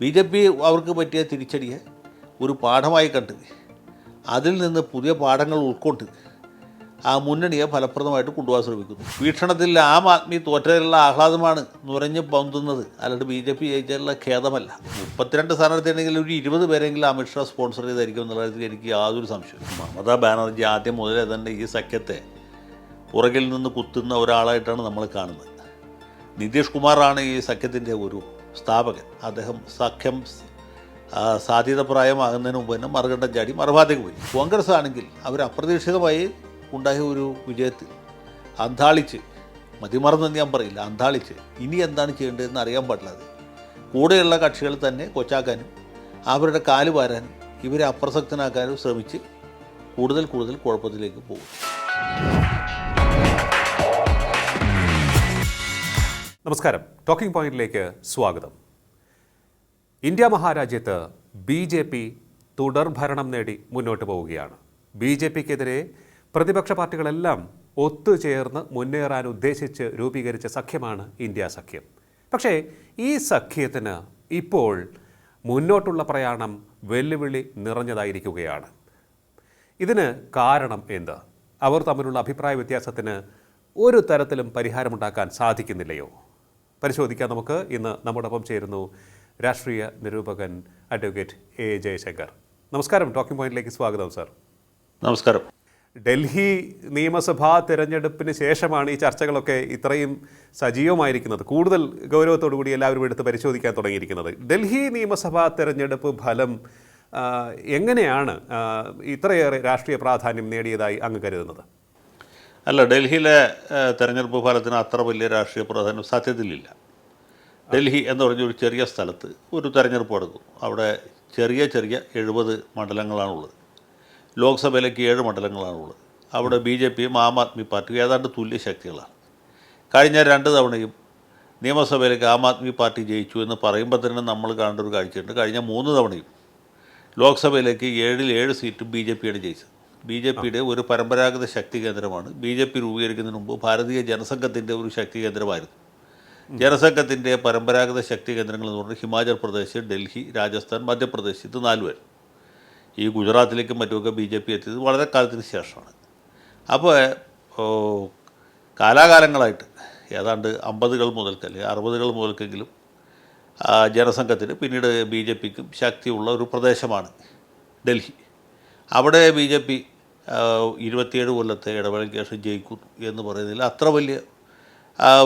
B J P അവർക്ക് പറ്റിയ തിരിച്ചടിയെ ഒരു പാഠമായി കണ്ട് അതിൽ നിന്ന് പുതിയ പാഠങ്ങൾ ഉൾക്കൊണ്ട് ആ മുന്നണിയെ ഫലപ്രദമായിട്ട് കൊണ്ടുപോകാൻ ശ്രമിക്കുന്നു. വീക്ഷണത്തിൽ ആം ആദ്മി തോറ്റതിലുള്ള ആഹ്ലാദമാണ് നുരഞ്ഞ് പൊന്തുന്നത്. അല്ലാണ്ട് ബി ജെ പി ജയിച്ചതിലുള്ള ഖേദമല്ല. മുപ്പത്തിരണ്ട് സ്ഥാനാർത്ഥിയാണെങ്കിൽ ഒരു ഇരുപത് പേരെങ്കിലും അമിത്ഷാ സ്പോൺസർ ചെയ്തായിരിക്കും എന്നുള്ള കാര്യത്തിൽ എനിക്ക് യാതൊരു സംശയവും മമതാ ബാനർജി ആദ്യം മുതലേ തന്നെ ഈ സഖ്യത്തെ പുറകിൽ നിന്ന് കുത്തുന്ന ഒരാളായിട്ടാണ് നമ്മൾ കാണുന്നത്. നിതീഷ് കുമാറാണ് ഈ സഖ്യത്തിന്റെ ഒരു സ്ഥാപകൻ. അദ്ദേഹം സഖ്യം സാധ്യത പ്രായമാകുന്നതിന് മുമ്പ് തന്നെ മറുകണ്ഠം ചാടി മറുഭാഗത്തേക്ക് പോയി. കോൺഗ്രസ് ആണെങ്കിൽ അവർ അപ്രതീക്ഷിതമായി ഉണ്ടായ ഒരു വിജയത്തിൽ അന്താളിച്ച് മതിമറന്നെന്ന് ഞാൻ പറയില്ല അന്താളിച്ച് ഇനി എന്താണ് ചെയ്യേണ്ടതെന്ന് അറിയാൻ പാടില്ലാതെ കൂടെയുള്ള കക്ഷികൾ തന്നെ കൊച്ചാക്കാനും അവരുടെ കാൽ വാരാനും ഇവരെ അപ്രസക്തനാക്കാനും ശ്രമിച്ച് കൂടുതൽ കൂടുതൽ കുഴപ്പത്തിലേക്ക് പോകും. നമസ്കാരം. ടോക്കിംഗ് പോയിന്റിലേക്ക് സ്വാഗതം. ഇന്ത്യ മഹാരാജ്യത്ത് ബി ജെ പി തുടർഭരണം നേടി മുന്നോട്ട് പോവുകയാണ്. ബി ജെ പിക്കെതിരെ പ്രതിപക്ഷ പാർട്ടികളെല്ലാം ഒത്തുചേർന്ന് മുന്നേറാൻ ഉദ്ദേശിച്ച് രൂപീകരിച്ച സഖ്യമാണ് ഇന്ത്യ സഖ്യം. പക്ഷേ ഈ സഖ്യത്തിന് ഇപ്പോൾ മുന്നോട്ടുള്ള പ്രയാണം വെല്ലുവിളി നിറഞ്ഞതായിരിക്കുകയാണ്. ഇതിന് കാരണം എന്ത്? അവർ തമ്മിലുള്ള അഭിപ്രായ വ്യത്യാസത്തിന് ഒരു തരത്തിലും പരിഹാരമുണ്ടാക്കാൻ സാധിക്കുന്നില്ലയോ? പരിശോധിക്കാൻ നമുക്ക്. ഇന്ന് നമ്മോടൊപ്പം ചേരുന്നു രാഷ്ട്രീയ നിരൂപകൻ അഡ്വക്കേറ്റ് എ ജയശങ്കർ. നമസ്കാരം. ടോക്കിംഗ് പോയിന്റിലേക്ക് സ്വാഗതം സാർ നമസ്കാരം. ഡൽഹി നിയമസഭാ തിരഞ്ഞെടുപ്പിന് ശേഷമാണ് ഈ ചർച്ചകളൊക്കെ ഇത്രയും സജീവമായിരിക്കുന്നത്. കൂടുതൽ ഗൗരവത്തോടു കൂടി എല്ലാവരും എടുത്ത് പരിശോധിക്കാൻ തുടങ്ങിയിരിക്കുന്നത്. ഡൽഹി നിയമസഭാ തിരഞ്ഞെടുപ്പ് ഫലം എങ്ങനെയാണ് ഇത്രയേറെ രാഷ്ട്രീയ പ്രാധാന്യം നേടിയതായി അങ്ങ് കരുതുന്നത്? അല്ല ഡൽഹിയിലെ തെരഞ്ഞെടുപ്പ് ഫലത്തിന് അത്ര വലിയ രാഷ്ട്രീയ പ്രാധാന്യം സത്യത്തിലില്ല ഡൽഹി എന്ന് പറഞ്ഞ ഒരു ചെറിയ സ്ഥലത്ത് ഒരു തെരഞ്ഞെടുപ്പ് നടക്കും. അവിടെ ചെറിയ ചെറിയ എഴുപത് മണ്ഡലങ്ങളാണുള്ളത്. ലോക്സഭയിലേക്ക് ഏഴ് മണ്ഡലങ്ങളാണുള്ളത്. അവിടെ ബി ജെ പിയും ആം ആദ്മി പാർട്ടിയും ഏതാണ്ട് തുല്യ ശക്തികളാണ്. കഴിഞ്ഞ രണ്ട് തവണയും നിയമസഭയിലേക്ക് ആം ആദ്മി പാർട്ടി ജയിച്ചു എന്ന് പറയുമ്പോൾ തന്നെ നമ്മൾ കാണേണ്ട ഒരു കാഴ്ചയുണ്ട്. കഴിഞ്ഞ മൂന്ന് തവണയും ലോക്സഭയിലേക്ക് ഏഴിൽ ഏഴ് സീറ്റും ബി ജെ പിയാണ് ജയിച്ചത്. ബി ജെ പിയുടെ ഒരു പരമ്പരാഗത ശക്തി കേന്ദ്രമാണ്. ബി ജെ പി രൂപീകരിക്കുന്നതിന് മുമ്പ് ഭാരതീയ ജനസംഘത്തിന്റെ ഒരു ശക്തി കേന്ദ്രമായിരുന്നു. ജനസംഘത്തിന്റെ പരമ്പരാഗത ശക്തി കേന്ദ്രങ്ങൾ എന്ന് പറഞ്ഞാൽ ഹിമാചൽ പ്രദേശ് ഡൽഹി രാജസ്ഥാൻ മധ്യപ്രദേശ് ഇത് നാലുപേർ ഈ ഗുജറാത്തിലേക്കും മറ്റുമൊക്കെ ബി ജെ പി എത്തിയത് വളരെ കാലത്തിന് ശേഷമാണ്. അപ്പോൾ കാലാകാലങ്ങളായിട്ട് ഏതാണ്ട് അമ്പതുകൾ മുതൽക്ക് അല്ലെങ്കിൽ അറുപതുകൾ മുതൽക്കെങ്കിലും ജനസംഘത്തിന് പിന്നീട് ബി ജെ പിക്കും ശക്തിയുള്ള ഒരു പ്രദേശമാണ് ഡൽഹി. അവിടെ ബി ജെ പി ഇരുപത്തിയേഴ് കൊല്ലത്തെ ഇടവേളയ്ക്ക് ശേഷം ജയിക്കുന്നു എന്ന് പറയുന്നതിൽ അത്ര വലിയ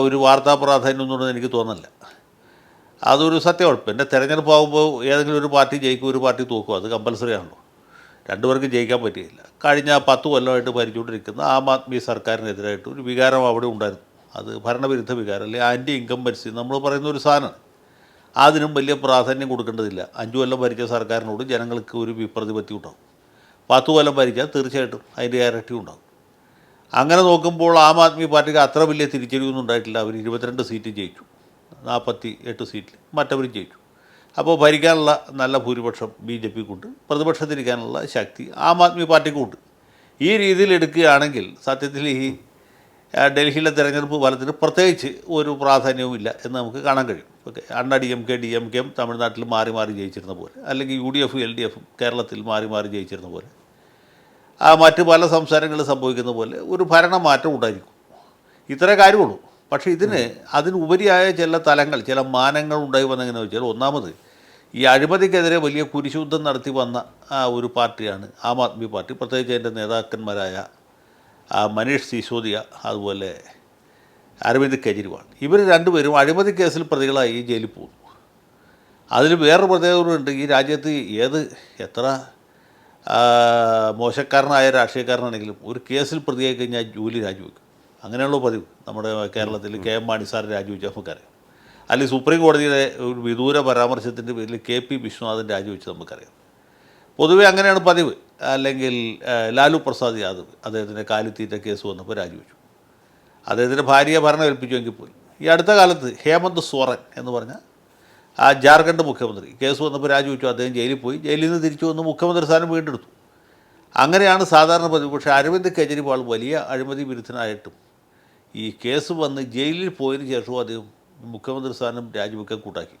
ഒരു വാർത്താ പ്രാധാന്യം ഒന്നും എനിക്ക് തോന്നുന്നില്ല അതൊരു സത്യമാണ് പിന്നെ തെരഞ്ഞെടുപ്പ് ആകുമ്പോൾ ഏതെങ്കിലും ഒരു പാർട്ടി ജയിക്കും ഒരു പാർട്ടി തോക്കും. അത് കമ്പൽസറി ആണല്ലോ. രണ്ടുപേർക്കും ജയിക്കാൻ പറ്റിയില്ല. കഴിഞ്ഞ പത്ത് കൊല്ലമായിട്ട് ഭരിച്ചുകൊണ്ടിരിക്കുന്ന ആം ആദ്മി സർക്കാരിനെതിരായിട്ട് ഒരു വികാരം അവിടെ ഉണ്ടായിരുന്നു. അത് ഭരണവിരുദ്ധ വികാരം അല്ലെങ്കിൽ ആന്റി ഇൻകംബൻസി നമ്മൾ പറയുന്ന ഒരു സാധനമാണ്. അതിനും വലിയ പ്രാധാന്യം കൊടുക്കേണ്ടതില്ല. അഞ്ചു കൊല്ലം ഭരിച്ച സർക്കാരിനോട് ജനങ്ങൾക്ക് ഒരു വിപ്രതിപത്തി ഉണ്ടാവും. പത്ത് കൊല്ലം ഭരിച്ചാൽ തീർച്ചയായിട്ടും അതിന്റെ ഇരട്ടി ഉണ്ടാകും അങ്ങനെ നോക്കുമ്പോൾ ആം ആദ്മി പാർട്ടിക്ക് അത്ര വലിയ തിരിച്ചടിയൊന്നും ഉണ്ടായിട്ടില്ല. അവർ ഇരുപത്തിരണ്ട് സീറ്റ് ജയിച്ചു. നാൽപ്പത്തി എട്ട് സീറ്റിൽ മറ്റവരും ജയിച്ചു. അപ്പോൾ ഭരിക്കാനുള്ള നല്ല ഭൂരിപക്ഷം ബി ജെ പിക്കുണ്ട്. പ്രതിപക്ഷത്തിരിക്കാനുള്ള ശക്തി ആം ആദ്മി പാർട്ടിക്കുണ്ട്. ഈ രീതിയിൽ എടുക്കുകയാണെങ്കിൽ സത്യത്തിൽ ഈ ഡൽഹിയിലെ തെരഞ്ഞെടുപ്പ് ഫലത്തിന് പ്രത്യേകിച്ച് ഒരു പ്രാധാന്യവുമില്ല എന്ന് നമുക്ക് കാണാൻ കഴിയും. Okay Anna D M K D M കെയും തമിഴ്നാട്ടിൽ മാറി മാറി ജയിച്ചിരുന്ന പോലെ അല്ലെങ്കിൽ യു ഡി എഫും എൽ ഡി എഫും കേരളത്തിൽ മാറി മാറി ജയിച്ചിരുന്ന പോലെ ആ മറ്റ് പല സംസ്ഥാനങ്ങളിൽ സംഭവിക്കുന്ന പോലെ ഒരു ഭരണമാറ്റം ഉണ്ടായിരിക്കും. ഇത്രേ കാര്യമുള്ളൂ. പക്ഷേ ഇതിന് അതിനുപരിയായ ചില തലങ്ങൾ ചില മാനങ്ങൾ ഉണ്ടായി വന്നെങ്ങനെ വെച്ചാൽ ഒന്നാമത് ഈ അഴിമതിക്കെതിരെ വലിയ കുരിശുദ്ധം നടത്തി വന്ന ആ ഒരു പാർട്ടിയാണ് ആം ആദ്മി പാർട്ടി. പ്രത്യേകിച്ച് അതിന്റെ നേതാക്കന്മാരായ മനീഷ് സിസോദിയ അതുപോലെ അരവിന്ദ് കെജ്രിവാൾ. ഇവർ രണ്ടുപേരും അഴിമതി കേസിൽ പ്രതികളായി ജയിലിൽ പോകുന്നു. അതിൽ വേറൊരു പ്രത്യേകതയുണ്ട് ഈ രാജ്യത്ത് ഏത് എത്ര മോശക്കാരനായ രാഷ്ട്രീയക്കാരനാണെങ്കിലും ഒരു കേസിൽ പ്രതിയായി കഴിഞ്ഞാൽ ജോലി രാജിവെക്കും. അങ്ങനെയുള്ള പതിവ് നമ്മുടെ കേരളത്തിൽ കെ എം മാണി സാർ രാജിവെച്ച നമുക്കറിയാം. അല്ലെങ്കിൽ സുപ്രീം കോടതിയുടെ ഒരു വിദൂര പരാമർശത്തിന്റെ പേരിൽ കെ പി വിശ്വനാഥൻ രാജിവെച്ച് നമുക്കറിയാം. പൊതുവേ അങ്ങനെയാണ് പതിവ്. അല്ലെങ്കിൽ ലാലു പ്രസാദ് യാദവ് അദ്ദേഹത്തിന്റെ കാലിത്തീറ്റ കേസ് വന്നപ്പോൾ രാജിവെച്ചു. അദ്ദേഹത്തിന്റെ ഭാര്യയെ ഭരണം ഏൽപ്പിച്ചുവെങ്കിൽ പോലും. ഈ അടുത്ത കാലത്ത് ഹേമന്ത് സോറൻ എന്ന് പറഞ്ഞ ആ ജാർഖണ്ഡ് മുഖ്യമന്ത്രി കേസ് വന്നപ്പോൾ രാജിവെച്ചു. അദ്ദേഹം ജയിലിൽ പോയി. ജയിലിൽ നിന്ന് തിരിച്ചു വന്ന് മുഖ്യമന്ത്രി സ്ഥാനം വീണ്ടെടുത്തു. അങ്ങനെയാണ് സാധാരണ പതിവ് പക്ഷേ അരവിന്ദ് കെജ്രിവാൾ വലിയ അഴിമതി വിരുദ്ധനായിട്ടും ഈ കേസ് വന്ന് ജയിലിൽ പോയതിന് ശേഷവും അദ്ദേഹം മുഖ്യമന്ത്രി സ്ഥാനം രാജിവെക്കാൻ കൂട്ടാക്കി.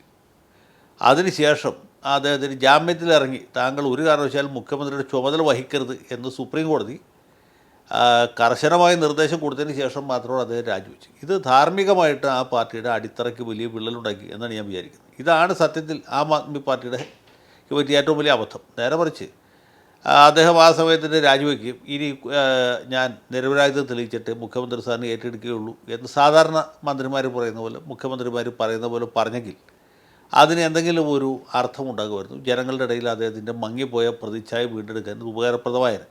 അതിനുശേഷം അദ്ദേഹത്തിന് ജാമ്യത്തിലിറങ്ങി. താങ്കൾ ഒരു കാരണവശാലും മുഖ്യമന്ത്രിയുടെ ചുമതല വഹിക്കരുത് എന്ന് സുപ്രീം കോടതി കർശനമായ നിർദ്ദേശം കൊടുത്തതിന് ശേഷം മാത്രമാണ് അദ്ദേഹം രാജിവെച്ചു ഇത് ധാർമ്മികമായിട്ട് ആ പാർട്ടിയുടെ അടിത്തറയ്ക്ക് വലിയ വിള്ളലുണ്ടാക്കി എന്നാണ് ഞാൻ വിചാരിക്കുന്നത്. ഇതാണ് സത്യത്തിൽ ആം ആദ്മി പാർട്ടിയുടെ പറ്റിയ ഏറ്റവും വലിയ അബദ്ധം. നേരെ മറിച്ച് അദ്ദേഹം ആ സമയത്തിന് രാജിവെക്കുകയും ഇനി ഞാൻ നിരപരാധിത്വം തെളിയിച്ചിട്ട് മുഖ്യമന്ത്രി സ്ഥാനം ഏറ്റെടുക്കുകയുള്ളൂ എന്ന് സാധാരണ മന്ത്രിമാർ പറയുന്ന പോലെ മുഖ്യമന്ത്രിമാർ പറയുന്ന പോലെ പറഞ്ഞെങ്കിൽ അതിന് എന്തെങ്കിലും ഒരു അർത്ഥമുണ്ടാകുമായിരുന്നു. ജനങ്ങളുടെ ഇടയിൽ അദ്ദേഹത്തിന്റെ മങ്ങിപ്പോയ പ്രതിച്ഛായ വീണ്ടെടുക്കാൻ ഉപകാരപ്രദമായിരുന്നു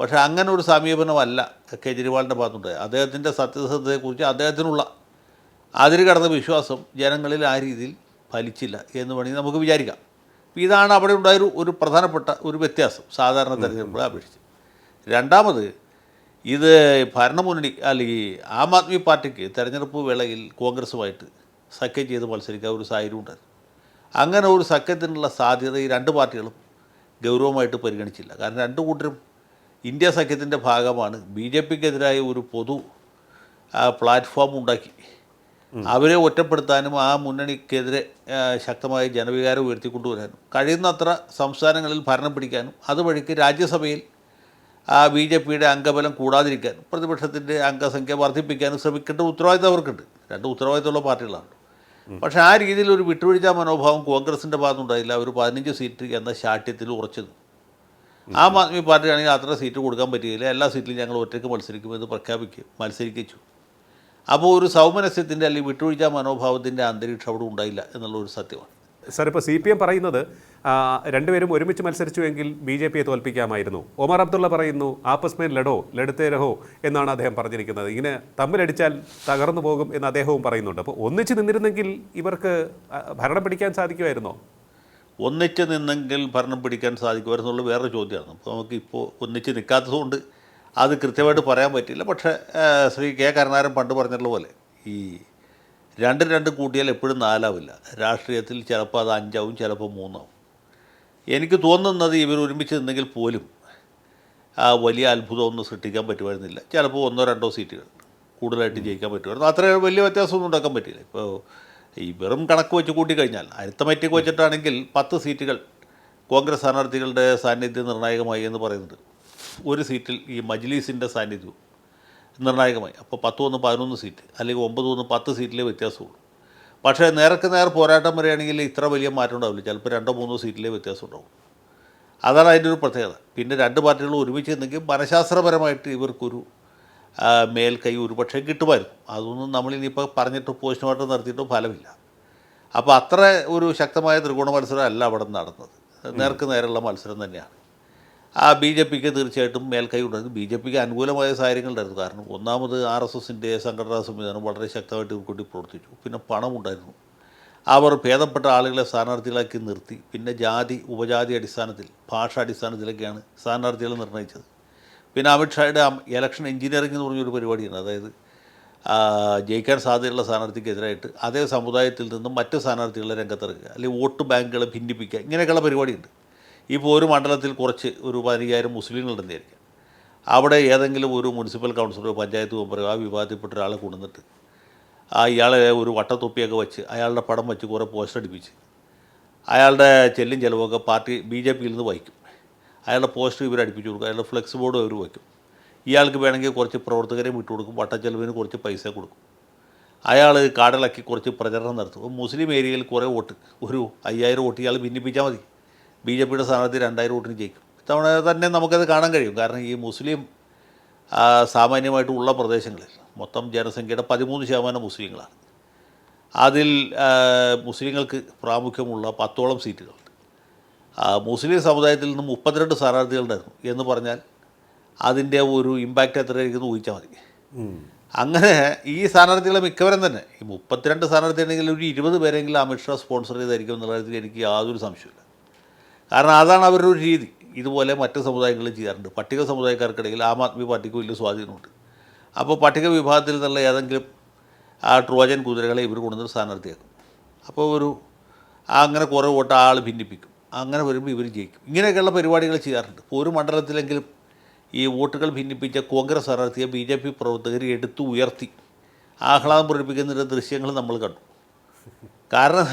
പക്ഷേ അങ്ങനെ ഒരു സമീപനമല്ല കെജ്രിവാളിന്റെ ഭാഗത്തുണ്ടായത് അദ്ദേഹത്തിന്റെ സത്യസന്ധതയെക്കുറിച്ച് അദ്ദേഹത്തിനുള്ള അതിന് കടന്ന വിശ്വാസം ജനങ്ങളിൽ ആ രീതിയിൽ ഫലിച്ചില്ല എന്ന് വേണമെങ്കിൽ നമുക്ക് വിചാരിക്കാം. അപ്പോൾ ഇതാണ് അവിടെ ഉണ്ടായൊരു ഒരു പ്രധാനപ്പെട്ട ഒരു വ്യത്യാസം സാധാരണ തെരഞ്ഞെടുപ്പുകളെ അപേക്ഷിച്ച്. രണ്ടാമത് ഇത് ഭരണമുന്നണി അല്ലെങ്കിൽ ആം ആദ്മി പാർട്ടിക്ക് തെരഞ്ഞെടുപ്പ് വേളയിൽ കോൺഗ്രസുമായിട്ട് സഖ്യം ചെയ്ത് മത്സരിക്കാൻ ഒരു സാഹചര്യം ഉണ്ടായിരുന്നു അങ്ങനെ ഒരു സഖ്യത്തിനുള്ള സാധ്യത ഈ രണ്ട് പാർട്ടികളും ഗൗരവമായിട്ട് പരിഗണിച്ചില്ല. കാരണം രണ്ട് കൂട്ടരും ഇന്ത്യ സഖ്യത്തിന്റെ ഭാഗമാണ്. ബി ജെ പിക്കെതിരായ ഒരു പൊതു പ്ലാറ്റ്ഫോം ഉണ്ടാക്കി. അവരെ ഒറ്റപ്പെടുത്താനും ആ മുന്നണിക്കെതിരെ ശക്തമായ ജനവികാരം ഉയർത്തിക്കൊണ്ടുവരാനും കഴിയുന്നത്ര സംസ്ഥാനങ്ങളിൽ ഭരണം പിടിക്കാനും അതുവഴിക്ക് രാജ്യസഭയിൽ ആ ബി ജെ പിയുടെ അംഗബലം കൂടാതിരിക്കാനും പ്രതിപക്ഷത്തിന്റെ അംഗസംഖ്യ വർദ്ധിപ്പിക്കാനും ശ്രമിക്കേണ്ട ഉത്തരവാദിത്തം അവർക്കുണ്ട്. രണ്ട് ഉത്തരവാദിത്തമുള്ള പാർട്ടികളാണ്. പക്ഷേ ആ രീതിയിൽ ഒരു വിട്ടുവീഴ്ച മനോഭാവം കോൺഗ്രസിന്റെ ഭാഗത്തുണ്ടായില്ല. ഒരു പതിനഞ്ച് സീറ്റ് എന്ന ശാഠ്യത്തിൽ ഉറച്ചത്. ആം ആദ്മി പാർട്ടിയാണെങ്കിൽ അത്ര സീറ്റ് കൊടുക്കാൻ പറ്റുകയില്ല എല്ലാ സീറ്റിലും ഞങ്ങൾ ഒറ്റയ്ക്ക് മത്സരിക്കുമെന്ന് പ്രഖ്യാപിക്കും മത്സരിക്കിച്ചു. അപ്പോൾ ഒരു സൗമനസ്യത്തിന്റെ അല്ലെങ്കിൽ വിട്ടുവീഴ്ച മനോഭാവത്തിന്റെ അന്തരീക്ഷം അവിടെ ഉണ്ടായില്ല എന്നുള്ള ഒരു സത്യമാണ്. സാർ ഇപ്പോൾ സി പി എം പറയുന്നത് രണ്ടുപേരും ഒരുമിച്ച് മത്സരിച്ചുവെങ്കിൽ ബി ജെ പിയെ തോൽപ്പിക്കാമായിരുന്നു. ഒമർ അബ്ദുള്ള പറയുന്നു ആപ്പസ്മേൻ ലഡോ ലഡുത്തേ രഹോ എന്നാണ് അദ്ദേഹം പറഞ്ഞിരിക്കുന്നത്. ഇങ്ങനെ തമ്മിലടിച്ചാൽ തകർന്നു പോകും എന്ന് അദ്ദേഹവും പറയുന്നുണ്ട്. അപ്പോൾ ഒന്നിച്ച് നിന്നിരുന്നെങ്കിൽ ഇവർക്ക് ഭരണം പിടിക്കാൻ സാധിക്കുമായിരുന്നോ? ഒന്നിച്ച് നിന്നെങ്കിൽ ഭരണം പിടിക്കാൻ സാധിക്കുമായിരുന്നുള്ള വേറൊരു ചോദ്യമാണ്. അപ്പോൾ നമുക്ക് ഇപ്പോൾ ഒന്നിച്ച് നിൽക്കാത്തതുകൊണ്ട് അത് കൃത്യമായിട്ട് പറയാൻ പറ്റില്ല. പക്ഷേ ശ്രീ കെ കരുണാകരൻ പണ്ട് പറഞ്ഞിട്ടുള്ള പോലെ ഈ രണ്ടും രണ്ട് കൂട്ടിയാൽ എപ്പോഴും നാലാവില്ല. രാഷ്ട്രീയത്തിൽ ചിലപ്പോൾ അത് അഞ്ചാവും ചിലപ്പോൾ മൂന്നാവും. എനിക്ക് തോന്നുന്നത് ഇവർ ഒരുമിച്ച് നിന്നെങ്കിൽ പോലും ആ വലിയ അത്ഭുതമൊന്നും സൃഷ്ടിക്കാൻ പറ്റുമായിരുന്നില്ല. ചിലപ്പോൾ ഒന്നോ രണ്ടോ സീറ്റുകൾ കൂടുതലായിട്ട് ജയിക്കാൻ പറ്റുമായിരുന്നു. അത്ര വലിയ വ്യത്യാസമൊന്നും ഉണ്ടാക്കാൻ പറ്റില്ല ഇപ്പോൾ ഈ വെറും കണക്ക് വെച്ച് കൂട്ടിക്കഴിഞ്ഞാൽ അരിത്തമെറ്റിക് വെച്ചിട്ടാണെങ്കിൽ പത്ത് സീറ്റുകൾ കോൺഗ്രസ് സ്ഥാനാർത്ഥികളുടെ സാന്നിധ്യം നിർണായകമായി എന്ന് പറയുന്നത് ഒരു സീറ്റിൽ ഈ മജ്ലീസിന്റെ സാന്നിധ്യവും നിർണായകമായി. അപ്പോൾ പത്ത് ഒന്ന് പതിനൊന്ന് സീറ്റ് അല്ലെങ്കിൽ ഒമ്പത് ഒന്ന് പത്ത് സീറ്റിലെ വ്യത്യാസമുള്ളൂ. പക്ഷേ നേർക്ക് നേർ പോരാട്ടം വരികയാണെങ്കിൽ ഇത്ര വലിയ മാറ്റം ഉണ്ടാവില്ല. ചിലപ്പോൾ രണ്ടോ മൂന്നോ സീറ്റിലേ വ്യത്യാസം ഉണ്ടാവും അതാണ് അതിന്റെ ഒരു പ്രത്യേകത. പിന്നെ രണ്ട് പാർട്ടികളും ഒരുമിച്ച് നിന്നെങ്കിൽ മനഃശാസ്ത്രപരമായിട്ട് ഇവർക്കൊരു മേൽക്കൈ ഒരുപക്ഷെ കിട്ടുമായിരുന്നു. അതൊന്നും നമ്മളിനിപ്പോൾ പറഞ്ഞിട്ട് പോസ്റ്റ്മോർട്ടം നടത്തിയിട്ടോ ഫലമില്ല. അപ്പോൾ അത്ര ഒരു ശക്തമായ ത്രികോണ മത്സരം അല്ല അവിടെ നടന്നത്. നേർക്ക് നേരെയുള്ള മത്സരം തന്നെയാണ്. ആ ബി ജെ പിക്ക് തീർച്ചയായിട്ടും മേൽക്കൈ ഉണ്ടായിരുന്നു ബി ജെ പിക്ക് അനുകൂലമായ സാഹചര്യങ്ങളുണ്ടായിരുന്നു. കാരണം ഒന്നാമത് ആർ എസ് എസിന്റെ സംഘടനാ സംവിധാനം വളരെ ശക്തമായിട്ട് ഇവർക്കൂടി പ്രവർത്തിച്ചു. പിന്നെ പണമുണ്ടായിരുന്നു. അവർ ഭേദപ്പെട്ട ആളുകളെ സ്ഥാനാർത്ഥികളാക്കി നിർത്തി. പിന്നെ ജാതി ഉപജാതി അടിസ്ഥാനത്തിൽ ഭാഷ അടിസ്ഥാനത്തിലൊക്കെയാണ് സ്ഥാനാർത്ഥികളെ നിർണയിച്ചത് പിന്നെ അമിത്ഷായുടെ ഇലക്ഷൻ എഞ്ചിനീയറിംഗ് എന്ന് പറഞ്ഞൊരു പരിപാടിയാണ് അതായത് ജയിക്കാൻ സാധ്യതയുള്ള സ്ഥാനാർത്ഥിക്കെതിരായിട്ട് അതേ സമുദായത്തിൽ നിന്നും മറ്റ് സ്ഥാനാർത്ഥികളെ രംഗത്തിറക്കുക. അല്ലെങ്കിൽ വോട്ട് ബാങ്കുകളെ ഭിന്നിപ്പിക്കുക. ഇങ്ങനെയൊക്കെയുള്ള പരിപാടിയുണ്ട്. ഇപ്പോൾ ഒരു മണ്ഡലത്തിൽ കുറച്ച് ഒരു പതിനയ്യായിരം മുസ്ലിങ്ങളുണ്ടെന്ന് വിചാരിക്കാം അവിടെ ഏതെങ്കിലും ഒരു മുനിസിപ്പൽ കൗൺസിലറോ പഞ്ചായത്ത് മെമ്പറോ ആ വിഭാഗത്തിൽപ്പെട്ട ഒരാളെ കൊണ്ടുവന്നിട്ട് ആ ഇയാളെ ഒരു വട്ടത്തൊപ്പിയൊക്കെ വെച്ച് അയാളുടെ പടം വെച്ച് കുറേ പോസ്റ്റർ അടിപ്പിച്ച് അയാളുടെ ചെല്ലും ചിലവൊക്കെ പാർട്ടി ബി ജെ പിയിൽ നിന്ന് വഹിക്കും. അയാളുടെ പോസ്റ്റർ ഇവർ അടിപ്പിച്ച് കൊടുക്കും. അയാളുടെ ഫ്ലെക്സ് ബോർഡ് ഇവർ വയ്ക്കും. ഇയാൾക്ക് വേണമെങ്കിൽ കുറച്ച് പ്രവർത്തകരെ വിട്ടുകൊടുക്കും വട്ടച്ചെലവിന് കുറച്ച് പൈസ കൊടുക്കും. അയാൾ കാടിളക്കി കുറച്ച് പ്രചരണം നടത്തും. മുസ്ലിം ഏരിയയിൽ കുറേ വോട്ട്. ഒരു അയ്യായിരം വോട്ട് ഇയാൾ ഭിന്നിപ്പിച്ചാൽ മതി. ബി ജെ പിയുടെ സ്ഥാനാർത്ഥി രണ്ടായിരം വോട്ടിന് ജയിക്കും. ഇത്തവണ തന്നെ നമുക്കത് കാണാൻ കഴിയും. കാരണം ഈ മുസ്ലിം സാമാന്യമായിട്ടുള്ള പ്രദേശങ്ങളിൽ മൊത്തം ജനസംഖ്യയുടെ പതിമൂന്ന് ശതമാനം മുസ്ലിങ്ങളാണ്. അതിൽ മുസ്ലിങ്ങൾക്ക് പ്രാമുഖ്യമുള്ള പത്തോളം സീറ്റുകളുണ്ട്. മുസ്ലിം സമുദായത്തിൽ നിന്ന് മുപ്പത്തിരണ്ട് സ്ഥാനാർത്ഥികളുണ്ടായിരുന്നു എന്ന് പറഞ്ഞാൽ അതിന്റെ ഒരു ഇമ്പാക്റ്റ് എത്രയായിരിക്കും എന്ന് ഊഹിച്ചാൽ മതി. അങ്ങനെ ഈ സ്ഥാനാർത്ഥികളെ മിക്കവരും തന്നെ ഈ മുപ്പത്തിരണ്ട് സ്ഥാനാർത്ഥി ഉണ്ടെങ്കിൽ ഒരു ഇരുപത് പേരെങ്കിലും അമിത്ഷാ സ്പോൺസർ ചെയ്തായിരിക്കും എന്നുള്ള കാര്യത്തിൽ എനിക്ക് യാതൊരു സംശയമില്ല കാരണം അതാണ് അവരുടെ ഒരു രീതി. ഇതുപോലെ മറ്റ് സമുദായങ്ങളും ചെയ്യാറുണ്ട്. പട്ടിക സമുദായക്കാർക്കിടയിൽ ആം ആദ്മി പാർട്ടിക്ക് വലിയ സ്വാധീനമുണ്ട്. അപ്പോൾ പട്ടിക വിഭാഗത്തിൽ നിന്നുള്ള ഏതെങ്കിലും ആ ട്രോജൻ കുതിരകളെ ഇവർ കൊണ്ടുവന്ന് സ്ഥാനാർത്ഥിയാക്കും. അപ്പോൾ ഒരു അങ്ങനെ കുറേ വോട്ട് ആൾ ഭിന്നിപ്പിക്കും. അങ്ങനെ വരുമ്പോൾ ഇവർ ജയിക്കും. ഇങ്ങനെയൊക്കെയുള്ള പരിപാടികൾ ചെയ്യാറുണ്ട്. ഒരു മണ്ഡലത്തിലെങ്കിലും ഈ വോട്ടുകൾ ഭിന്നിപ്പിച്ച കോൺഗ്രസ് സ്ഥാനാർത്ഥിയെ ബി ജെ പി പ്രവർത്തകർ എടുത്തു ഉയർത്തി ആഹ്ലാദം പ്രകടിപ്പിക്കുന്ന ദൃശ്യങ്ങൾ നമ്മൾ കണ്ടു. കാരണം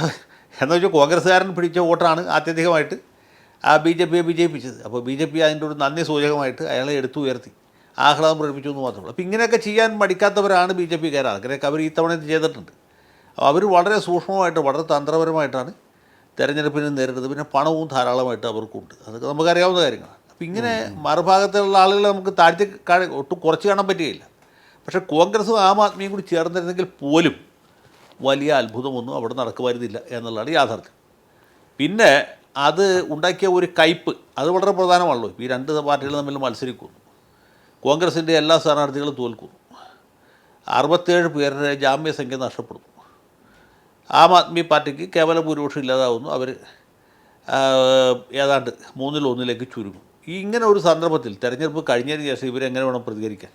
എന്താ വെച്ചാൽ കോൺഗ്രസ്സുകാരൻ പിടിച്ച വോട്ടാണ് ആത്യന്തികമായിട്ട് ആ ബി ജെ പിയെ വിജയിപ്പിച്ചത്. അപ്പോൾ ബി ജെ പി അതിന്റെ ഒരു നന്ദി സൂചകമായിട്ട് അയാളെ എടുത്തു ഉയർത്തി. ആഹ്ലാദം പ്രകടിപ്പിച്ചു എന്ന് മാത്രമേ ഉള്ളൂ. അപ്പോൾ ഇങ്ങനെയൊക്കെ ചെയ്യാൻ മടിക്കാത്തവരാണ് ബി ജെ പിക്കാർ. അങ്ങനെയൊക്കെ അവർ ഈ തവണ ഇത് ചെയ്തിട്ടുണ്ട്. അപ്പോൾ അവർ വളരെ സൂക്ഷ്മമായിട്ട് വളരെ തന്ത്രപരമായിട്ടാണ് തെരഞ്ഞെടുപ്പിനെ നേരിടുന്നത്. പിന്നെ പണവും ധാരാളമായിട്ട് അവർക്കുണ്ട്. അതൊക്കെ നമുക്കറിയാവുന്ന കാര്യങ്ങളാണ്. അപ്പോൾ ഇങ്ങനെ മറുഭാഗത്തുള്ള ആളുകളെ നമുക്ക് താഴ്ത്തി കാണി ഒട്ടും കുറച്ച് കാണാൻ പറ്റുകയില്ല. പക്ഷേ കോൺഗ്രസും ആം ആദ്മിയും കൂടി ചേർന്നിരുന്നെങ്കിൽ പോലും വലിയ അത്ഭുതമൊന്നും അവിടെ നടക്കുമായിരുന്നില്ല എന്നുള്ളതാണ് യാഥാർത്ഥ്യം. പിന്നെ അത് ഉണ്ടാക്കിയ ഒരു കയ്പ് അത് വളരെ പ്രധാനമാണല്ലോ. ഈ രണ്ട് പാർട്ടികൾ തമ്മിൽ മത്സരിക്കുന്നു. കോൺഗ്രസിന്റെ എല്ലാ സ്ഥാനാർത്ഥികളും തോൽക്കുന്നു. അറുപത്തേഴ് പേരുടെ ജാമ്യസംഖ്യ നഷ്ടപ്പെടുന്നു. ആം ആദ്മി പാർട്ടിക്ക് കേവല ഭൂരിപക്ഷം ഇല്ലാതാവുന്നു. അവർ ഏതാണ്ട് മൂന്നിലൊന്നിലേക്ക് ചുരുങ്ങും. ഈ ഇങ്ങനെ ഒരു സന്ദർഭത്തിൽ തെരഞ്ഞെടുപ്പ് കഴിഞ്ഞതിന് ശേഷം ഇവരെങ്ങനെ വേണം പ്രതികരിക്കാൻ?